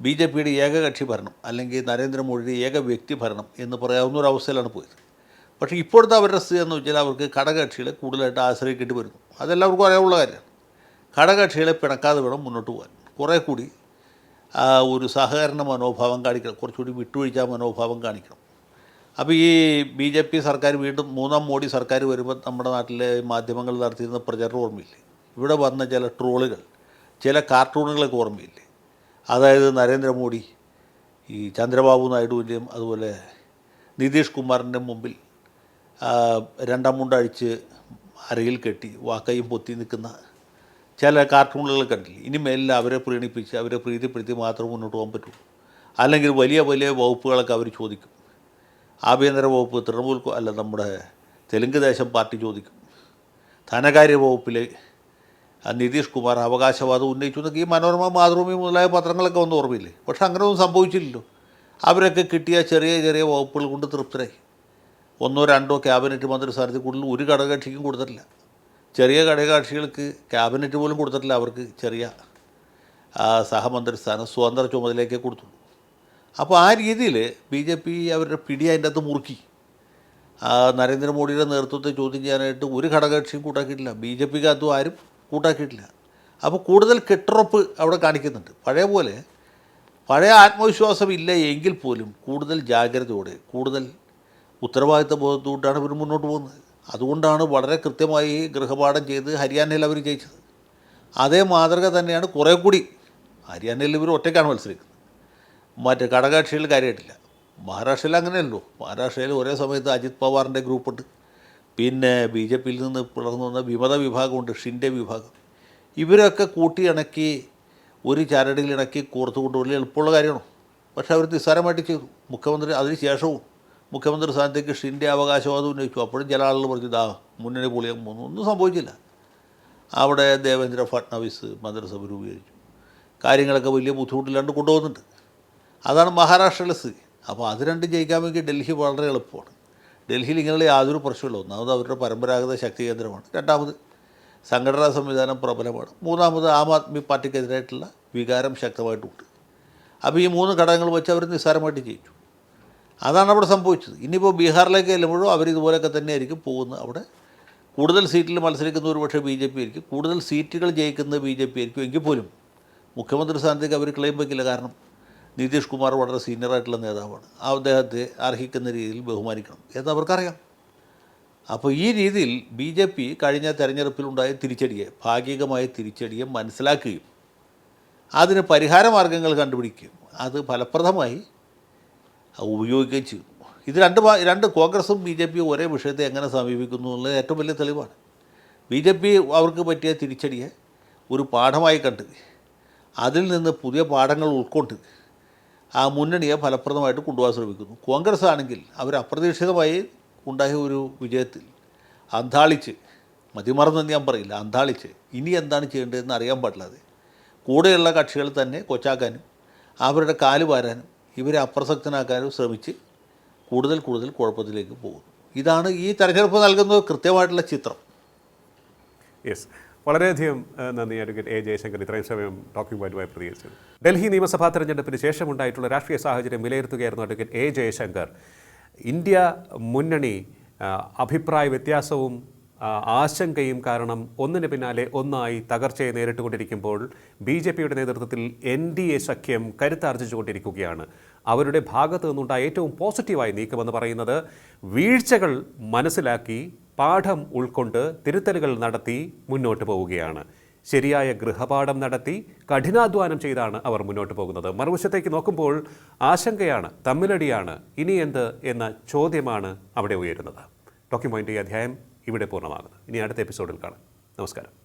ബി ജെ പിയുടെ ഏകകക്ഷി ഭരണം അല്ലെങ്കിൽ നരേന്ദ്രമോദിയുടെ ഏക വ്യക്തി ഭരണം എന്ന് പറയാവുന്ന ഒരു അവസ്ഥയിലാണ് പോയത്. പക്ഷേ ഇപ്പോഴത്തെ അവരുടെ സ്ഥിതി എന്ന് വെച്ചാൽ അവർക്ക് ഘടകകക്ഷികളെ കൂടുതലായിട്ട് ആശ്രയിക്കേണ്ടി വരുന്നു. അതെല്ലാവർക്കും അറിയാവുള്ള കാര്യമാണ്. ഘടകകക്ഷികളെ പിണക്കാതെ വേണം മുന്നോട്ട് പോകാൻ. കുറേ കൂടി ഒരു സഹകരണ മനോഭാവം കാണിക്കണം. കുറച്ചുകൂടി വിട്ടുവീഴ്ച മനോഭാവം കാണിക്കണം. അപ്പോൾ ഈ ബി ജെ പി സർക്കാർ വീണ്ടും മൂന്നാം മോഡി സർക്കാർ വരുമ്പോൾ നമ്മുടെ നാട്ടിലെ മാധ്യമങ്ങൾ നടത്തിയിരുന്ന പ്രചരണം ഓർമ്മയില്ലേ? ഇവിടെ വന്ന ചില ട്രോളുകൾ ചില കാർട്ടൂണുകളൊക്കെ ഓർമ്മയില്ലേ? അതായത് നരേന്ദ്രമോദി ഈ ചന്ദ്രബാബു നായിഡുവിന്റെയും അതുപോലെ നിതീഷ് കുമാറിന്റെ മുമ്പിൽ രണ്ടാം മുണ്ടഴിച്ച് അരയിൽ കെട്ടി വാക്കയും പൊത്തി നിൽക്കുന്ന ചില കാർട്ടൂണുകൾ കണ്ടില്ലേ? ഇനി മേലിൽ അവരെ പ്രീണിപ്പിച്ച് അവരെ പ്രീതിപ്പെടുത്തി മാത്രം മുന്നോട്ട് പോകാൻ പറ്റുള്ളൂ അല്ലെങ്കിൽ വലിയ വലിയ വകുപ്പുകളൊക്കെ അവർ ചോദിക്കും. ആഭ്യന്തര വകുപ്പ് തൃണമൂൽ അല്ല നമ്മുടെ തെലുങ്ക് ദേശം പാർട്ടി ചോദിക്കും. ധനകാര്യ വകുപ്പിൽ നിതീഷ് കുമാർ അവകാശവാദം ഉന്നയിച്ചു എന്നൊക്കെ ഈ മനോരമ മാതൃഭൂമി മുതലായ പത്രങ്ങളൊക്കെ വന്ന് ഓർമ്മയില്ലേ? പക്ഷെ അങ്ങനെ ഒന്നും സംഭവിച്ചില്ലല്ലോ. അവരൊക്കെ കിട്ടിയ ചെറിയ ചെറിയ വകുപ്പുകൾ കൊണ്ട് തൃപ്തരായി. ഒന്നോ രണ്ടോ ക്യാബിനറ്റ് മന്ത്രിസ്ഥാനത്തിൽ കൂടുതൽ ഒരു ഘടകകക്ഷിക്കും കൊടുത്തിട്ടില്ല. ചെറിയ ഘടകകക്ഷികൾക്ക് ക്യാബിനറ്റ് പോലും കൊടുത്തിട്ടില്ല. അവർക്ക് ചെറിയ സഹമന്ത്രിസ്ഥാനം സഹമന്ത്രി സ്ഥാനം സ്വതന്ത്ര ചുമതലയൊക്കെ കൊടുത്തു. അപ്പോൾ ആ രീതിയിൽ ബി ജെ പി അവരുടെ പിടി അതിന്റെ അകത്ത് മുറുക്കി. നരേന്ദ്രമോദിയുടെ നേതൃത്വത്തെ ചോദ്യം ചെയ്യാനായിട്ട് ഒരു ഘടകകക്ഷിയും കൂട്ടാക്കിയിട്ടില്ല. ബി ജെ പിക്കകത്തും ആരും കൂട്ടാക്കിയിട്ടില്ല. അപ്പോൾ കൂടുതൽ കെട്ടുറപ്പ് അവിടെ കാണിക്കുന്നുണ്ട്. പഴയ പോലെ പഴയ ആത്മവിശ്വാസം ഇല്ല എങ്കിൽ പോലും കൂടുതൽ ജാഗ്രതയോടെ കൂടുതൽ ഉത്തരവാദിത്ത ബോധത്തോട്ടാണ് ഇവർ മുന്നോട്ട് പോകുന്നത്. അതുകൊണ്ടാണ് വളരെ കൃത്യമായി ഗൃഹപാഠം ചെയ്ത് ഹരിയാനയിൽ അവർ ജയിച്ചത്. അതേ മാതൃക തന്നെയാണ് കുറേ കൂടി ഹരിയാനയിൽ ഇവർ ഒറ്റയ്ക്കാണ് മത്സരിക്കുന്നത്. മറ്റ് ഘടകകക്ഷിയിൽ കാര്യമായിട്ടില്ല. മഹാരാഷ്ട്രയിൽ അങ്ങനെയല്ലോ മഹാരാഷ്ട്രയിൽ ഒരേ സമയത്ത് അജിത് പവാറിന്റെ ഗ്രൂപ്പുണ്ട്. പിന്നെ ബി ജെ പിയിൽ നിന്ന് പിളർന്നു വന്ന വിമത വിഭാഗമുണ്ട് ഷിൻഡെ വിഭാഗം. ഇവരൊക്കെ കൂട്ടിയിണക്കി ഒരു ചാരടിയിൽ ഇണക്കി കോർത്ത് കൊണ്ടുപോകൽ എളുപ്പമുള്ള കാര്യമാണോ. പക്ഷേ അവർ നിസ്സാരമായിട്ട് ചെയ്തു. മുഖ്യമന്ത്രി അതിനുശേഷവും മുഖ്യമന്ത്രി സ്ഥാനത്തേക്ക് ഷിൻഡെ അവകാശവാദം ഉന്നയിച്ചു. അപ്പോഴും ചില ആളുകൾ പറഞ്ഞു ദാ മുന്നണി പൊളിയാൻ പോകുന്നു. ഒന്നും സംഭവിച്ചില്ല. അവിടെ ദേവേന്ദ്ര ഫട്നാവിസ് മന്ത്രിസഭ രൂപീകരിച്ചു. കാര്യങ്ങളൊക്കെ വലിയ ബുദ്ധിമുട്ടില്ലാണ്ട് കൊണ്ടുപോകുന്നുണ്ട്. അതാണ് മഹാരാഷ്ട്രയിലെ സ്ഥിതി. അപ്പോൾ അത് രണ്ടും ജയിക്കാൻ വേണ്ടി ഡൽഹി വളരെ എളുപ്പമാണ്. ഡൽഹിയിൽ ഇങ്ങനെയുള്ള യാതൊരു പ്രശ്നമില്ല ഒന്നാമത് അവരുടെ പരമ്പരാഗത ശക്തി കേന്ദ്രമാണ്. രണ്ടാമത് സംഘടനാ സംവിധാനം പ്രബലമാണ്. മൂന്നാമത് ആം ആദ്മി പാർട്ടിക്കെതിരായിട്ടുള്ള വികാരം ശക്തമായിട്ടുണ്ട്. അപ്പോൾ ഈ മൂന്ന് ഘടകങ്ങൾ വെച്ച് അവർ നിസ്സാരമായിട്ട് ജയിച്ചു. അതാണ് അവിടെ സംഭവിച്ചത്. ഇനിയിപ്പോൾ ബീഹാറിലേക്ക് ചെല്ലുമ്പോഴും അവർ ഇതുപോലെയൊക്കെ തന്നെയായിരിക്കും പോകുന്നത്. അവിടെ കൂടുതൽ സീറ്റിൽ മത്സരിക്കുന്ന ഒരു പക്ഷേ ബി ജെ പി ആയിരിക്കും. കൂടുതൽ സീറ്റുകൾ ജയിക്കുന്നത് ബി ജെ പി ആയിരിക്കും. എങ്കിൽ പോലും മുഖ്യമന്ത്രി സ്ഥാനത്തേക്ക് അവർ ക്ലെയിം വയ്ക്കില്ല. കാരണം നിതീഷ് കുമാർ വളരെ സീനിയറായിട്ടുള്ള നേതാവാണ്. ആ അദ്ദേഹത്തെ അർഹിക്കുന്ന രീതിയിൽ ബഹുമാനിക്കണം എന്ന് അവർക്കറിയാം. അപ്പോൾ ഈ രീതിയിൽ ബി ജെ പി കഴിഞ്ഞ തെരഞ്ഞെടുപ്പിലുണ്ടായ തിരിച്ചടിയെ ഭാഗികമായ തിരിച്ചടിയെ മനസ്സിലാക്കുകയും അതിന് പരിഹാര മാർഗങ്ങൾ കണ്ടുപിടിക്കുകയും അത് ഫലപ്രദമായി ഉപയോഗിക്കുകയും ചെയ്തു. ഇത് രണ്ട് രണ്ട് കോൺഗ്രസും ബി ജെ പിയും ഒരേ വിഷയത്തെ എങ്ങനെ സമീപിക്കുന്നു എന്നുള്ളത് ഏറ്റവും വലിയ തെളിവാണ്. ബി ജെ പി അവർക്ക് പറ്റിയ തിരിച്ചടിയെ ഒരു പാഠമായി കണ്ട് അതിൽ നിന്ന് പുതിയ പാഠങ്ങൾ ഉൾക്കൊണ്ട് ആ മുന്നണിയെ ഫലപ്രദമായിട്ട് കൊണ്ടുപോകാൻ ശ്രമിക്കുന്നു. കോൺഗ്രസ് ആണെങ്കിൽ അവർ അപ്രതീക്ഷിതമായി ഉണ്ടായ ഒരു വിജയത്തിൽ അന്താളിച്ച് മതിമറന്നെന്ന് ഞാൻ പറയില്ല അന്താളിച്ച് ഇനി എന്താണ് ചെയ്യേണ്ടതെന്ന് അറിയാൻ പാടില്ലാതെ കൂടെയുള്ള കക്ഷികൾ തന്നെ കൊച്ചാക്കാനും അവരുടെ കാൽ വാരാനും ഇവരെ അപ്രസക്തനാക്കാനും ശ്രമിച്ച് കൂടുതൽ കൂടുതൽ കുഴപ്പത്തിലേക്ക് പോകുന്നു. ഇതാണ് ഈ തെരഞ്ഞെടുപ്പ് നൽകുന്ന കൃത്യമായിട്ടുള്ള ചിത്രം. യെസ് വളരെയധികം നന്ദി അഡ്വക്കേറ്റ് എ ജയശങ്കർ ഇത്രയും സമയം ടോക്കിംഗ് പോയിന്റുമായി പ്രതികരിച്ചത്. ഡൽഹി നിയമസഭാ തെരഞ്ഞെടുപ്പിന് ശേഷമുണ്ടായിട്ടുള്ള രാഷ്ട്രീയ സാഹചര്യം വിലയിരുത്തുകയായിരുന്നു അഡ്വക്കേറ്റ് എ ജയശങ്കർ. ഇന്ത്യ മുന്നണി അഭിപ്രായ വ്യത്യാസവും ആശങ്കയും കാരണം ഒന്നിന് പിന്നാലെ ഒന്നായി തകർച്ചയെ നേരിട്ടുകൊണ്ടിരിക്കുമ്പോൾ ബി ജെ പിയുടെ നേതൃത്വത്തിൽ എൻ ഡി എ സഖ്യം കരുത്താർജിച്ചുകൊണ്ടിരിക്കുകയാണ്. അവരുടെ ഭാഗത്തു നിന്നുണ്ടായ ഏറ്റവും പോസിറ്റീവായ നീക്കമെന്ന് പറയുന്നത് വീഴ്ചകൾ മനസ്സിലാക്കി പാഠം ഉൾക്കൊണ്ട് തിരുത്തലുകൾ നടത്തി മുന്നോട്ട് പോവുകയാണ്. ശരിയായ ഗൃഹപാഠം നടത്തി കഠിനാധ്വാനം ചെയ്താണ് അവർ മുന്നോട്ട് പോകുന്നത്. മറുവശത്തേക്ക് നോക്കുമ്പോൾ ആശങ്കയാണ് തമ്മിലടിയാണ് ഇനി എന്ത് എന്ന ചോദ്യമാണ് അവിടെ ഉയരുന്നത്. ടോക്കിംഗ് പോയിന്റ് ഈ അധ്യായം ഇവിടെ പൂർണമാകുന്നു ഇനി അടുത്ത എപ്പിസോഡിൽ കാണാം. നമസ്കാരം.